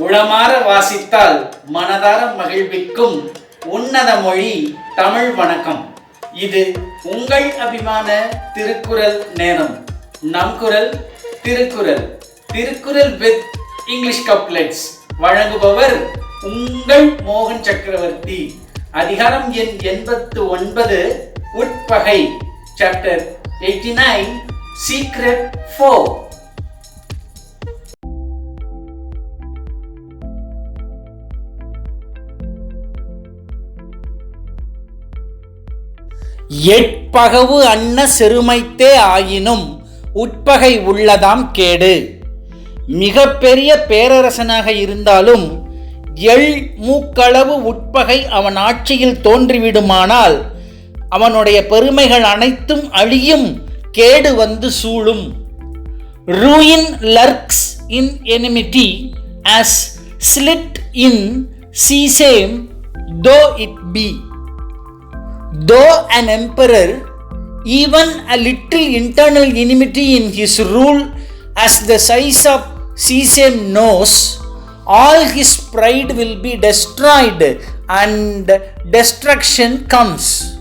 உளமாற வாசித்தால் மனதார மகிழ்விக்கும் உன்னத மொழி தமிழ் வணக்கம். இது உங்கள் அபிமான திருக்குறள் நேரம். நம் குரல் Thirukkural. Thirukkural with English couplets. வழங்குபவர் உங்கள் மோகன் சக்கரவர்த்தி. அதிகாரம் எண் எண்பத்து ஒன்பது உட்பகை. Chapter eighty nine secret foe எட்பகவு அன்ன செருமைத்தே ஆயினும் உட்பகை உள்ளதாம் கேடு. மிகப்பெரிய பேரரசனாக இருந்தாலும் எள் மூக்களவு உட்பகை அவன் ஆட்சியில் தோன்றிவிடுமானால் அவனுடைய பெருமைகள் அனைத்தும் அழியும் கேடு வந்து சூழும். Ruin lurks in enmity as slit in sesame though it be. Though an emperor even a little internal enmity in his rule as the size of sesame knows all his pride will be destroyed and destruction comes